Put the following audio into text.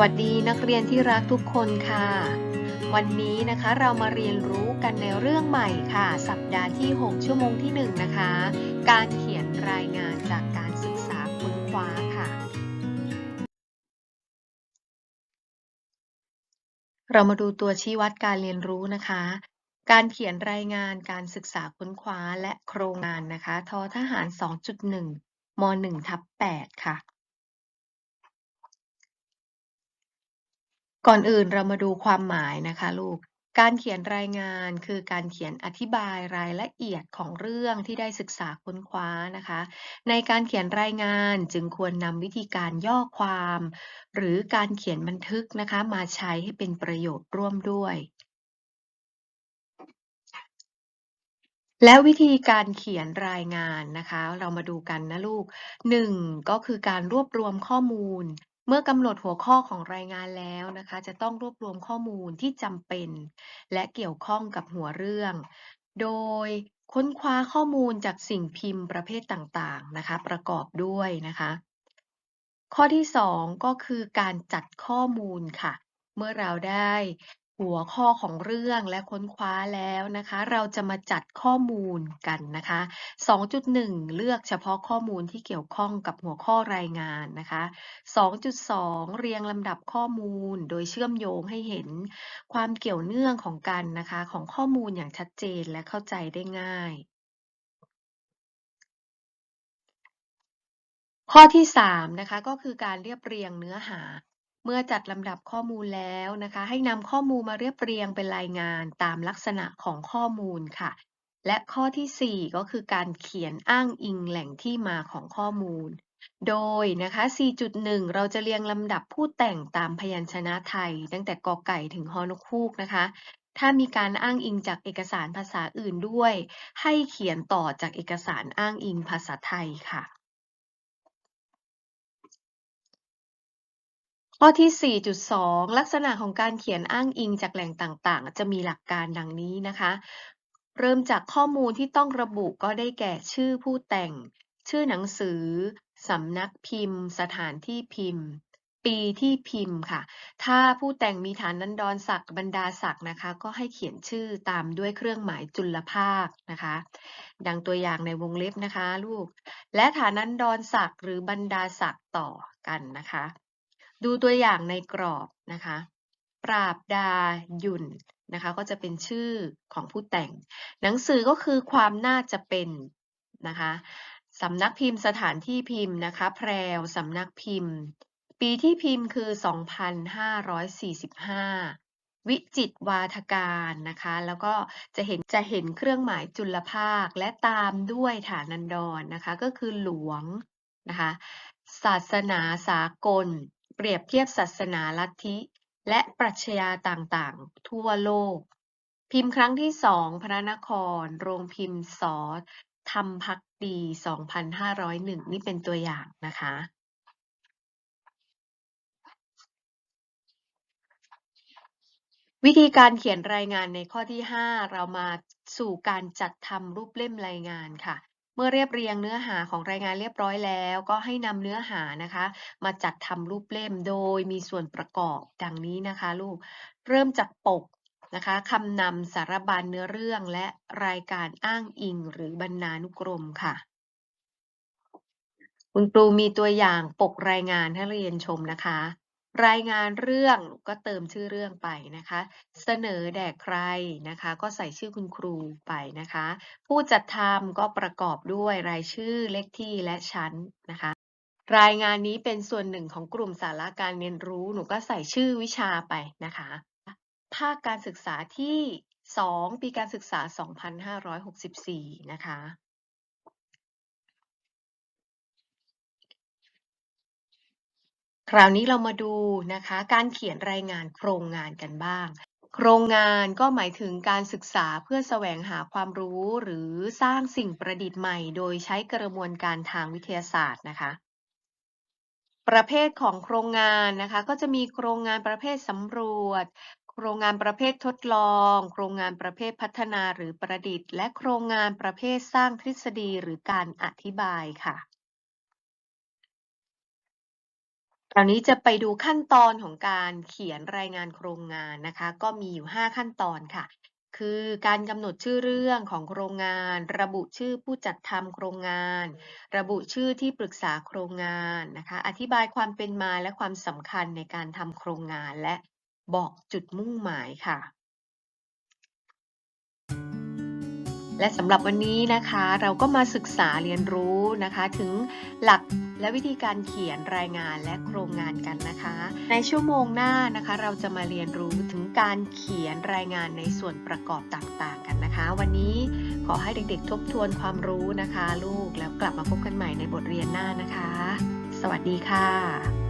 วัสดีนักเรียนที่รักทุกคนค่ะ วันนี้นะคะเรามาเรียนรู้กันในเรื่องใหม่ค่ะ สัปดาห์ที่ 6 ชั่วโมงที่ 1 นะคะ การเขียนรายงานจากการศึกษาค้นคว้าค่ะ เรามาดูตัวชี้วัดการเรียนรู้นะคะ การเขียนรายงานการศึกษาค้นคว้าและโครงงานนะคะทอทหาร 2.1ม1ทับ8ค่ะ ก่อนอื่นเรามาดูความหมายนะคะลูก การเขียนรายงานคือการเขียนอธิบายรายละเอียดของเรื่องที่ได้ศึกษาค้นคว้านะคะ ในการเขียนรายงานจึงควรนำวิธีการย่อความ หรือการเขียนบันทึกนะคะ มาใช้ให้เป็นประโยชน์ร่วมด้วย แล้ววิธีการเขียนรายงานนะคะ เรามาดูกันนะลูก 1. ก็คือการรวบรวมข้อมูล เมื่อกำหนดหัวข้อของรายงานแล้วนะคะ จะต้องรวบรวมข้อมูลที่จำเป็น และเกี่ยวข้องกับหัวเรื่อง โดยค้นคว้าข้อมูลจากสิ่งพิมพ์ประเภทต่างๆนะคะ ประกอบด้วยนะคะ ข้อที่ 2 ก็คือการจัดข้อมูลค่ะ เมื่อเราได้ หัวข้อของเรื่องและค้นคว้าแล้วนะคะ เราจะมาจัดข้อมูลกันนะคะ 2.1 เลือกเฉพาะข้อมูลที่เกี่ยวข้องกับหัวข้อรายงานนะคะ 2.2 เรียงลำดับข้อมูลโดยเชื่อมโยงให้เห็นความเกี่ยวเนื่องของกันนะคะ ของข้อมูลอย่างชัดเจนและเข้าใจได้ง่าย ข้อที่3นะคะก็คือการเรียบเรียงเนื้อหา เมื่อจัดลำดับข้อมูลแล้วนะคะ ให้นำข้อมูลมาเรียบเรียงเป็นรายงานตามลักษณะของข้อมูลค่ะ และข้อที่ 4 ก็คือการเขียนอ้างอิงแหล่งที่มาของข้อมูล โดยนะคะ 4.1 เราจะเรียงลำดับผู้แต่งตามพยัญชนะไทย ตั้งแต่กอไก่ถึงฮอนกฮูกนะคะ ถ้ามีการอ้างอิงจากเอกสารภาษาอื่นด้วย ให้เขียนต่อจากเอกสารอ้างอิงภาษาไทยค่ะ ข้อที่ 4.2 ลักษณะของการเขียนอ้างอิงจากแหล่งต่างๆ จะมีหลักการดังนี้นะคะ เริ่มจากข้อมูลที่ต้องระบุก็ได้แก่ชื่อผู้แต่ง ชื่อหนังสือ สำนักพิมพ์ สถานที่พิมพ์ ปีที่พิมพ์ค่ะ ถ้าผู้แต่งมีฐานันดรศักดิ์บรรดาศักดิ์นะคะ ก็ให้เขียนชื่อตามด้วยเครื่องหมายจุลภาคนะคะ ดังตัวอย่างในวงเล็บนะคะ ลูก และฐานันดรศักดิ์หรือบรรดาศักดิ์ต่อกันนะคะ ดูตัวอย่างในกรอบนะคะ ปราบดาหยุ่นนะคะ ก็จะเป็นชื่อของผู้แต่ง หนังสือก็คือความน่าจะเป็นนะคะสำนักพิมพ์สถานที่พิมพ์นะคะ แพรวสำนักพิมพ์ ปีที่พิมพ์คือ 2545 วิจิตวาทการนะคะ แล้วก็จะเห็นจะเห็นเครื่องหมายจุลภาค และตามด้วยฐานันดรนะคะ ก็คือหลวงนะคะ ศาสนาสากล เปรียบเทียบศาสนาลัทธิ และปรัชญาต่างๆ ทั่วโลก พิมพ์ครั้งที่สองพระนคร โรงพิมพ์สอธรรมพักดี 2501 นี่เป็นตัวอย่างนะคะ วิธีการเขียนรายงานในข้อที่ 5 เรามาสู่การจัดทำรูปเล่มรายงานค่ะ เมื่อเรียบเรียงเนื้อหาของรายงานเรียบร้อยแล้ว ก็ให้นำเนื้อหานะคะ มาจัดทำรูปเล่มโดยมีส่วนประกอบดังนี้นะคะ ลูก เริ่มจากปกนะคะคำนำสารบัญเนื้อเรื่องและรายการอ้างอิงหรือบรรณานุกรมค่ะ คุณครูมีตัวอย่างปกรายงานให้เรียนชมนะคะ รายงานเรื่องก็เติมชื่อเรื่องไปนะคะ เสนอแด่ใครนะคะ ก็ใส่ชื่อคุณครูไปนะคะ ผู้จัดทำก็ประกอบด้วยรายชื่อเลขที่และชั้นนะคะ รายงานนี้เป็นส่วนหนึ่งของกลุ่มสาระการเรียนรู้ หนูก็ใส่ชื่อวิชาไปนะคะ ภาคการศึกษาที่ 2 ปีการศึกษา 2564 นะคะ คราวนี้เรามาดูนะคะ การเขียนรายงานโครงงานกันบ้าง โครงงานก็หมายถึงการศึกษาเพื่อแสวงหาความรู้ หรือสร้างสิ่งประดิษฐ์ใหม่ โดยใช้กระบวนการทางวิทยาศาสตร์นะคะ ประเภทของโครงงานนะคะ ก็จะมีโครงงานประเภทสำรวจ โครงงานประเภททดลอง โครงงานประเภทพัฒนาหรือประดิษฐ์ และโครงงานประเภทสร้างทฤษฎีหรือการอธิบายค่ะ คราวนี้จะไปดูขั้นตอนของการเขียนรายงานโครงงานนะคะ ก็มีอยู่ 5 ขั้นตอนค่ะ คือการกำหนดชื่อเรื่องของโครงงาน ระบุชื่อผู้จัดทำโครงงาน ระบุชื่อที่ปรึกษาโครงงานนะคะ อธิบายความเป็นมาและความสำคัญในการทำโครงงานและบอกจุดมุ่งหมายค่ะ และสำหรับวันนี้นะคะเราก็มาศึกษาเรียนรู้นะคะ ถึงหลักและวิธีการเขียนรายงานและโครงงานกันนะคะ ในชั่วโมงหน้านะคะ เราจะมาเรียนรู้ถึงการเขียนรายงานในส่วนประกอบต่างๆกันนะคะ วันนี้ขอให้เด็กๆ ทบทวนความรู้นะคะ ลูกแล้วกลับมาพบกันใหม่ในบทเรียนหน้านะคะ สวัสดีค่ะ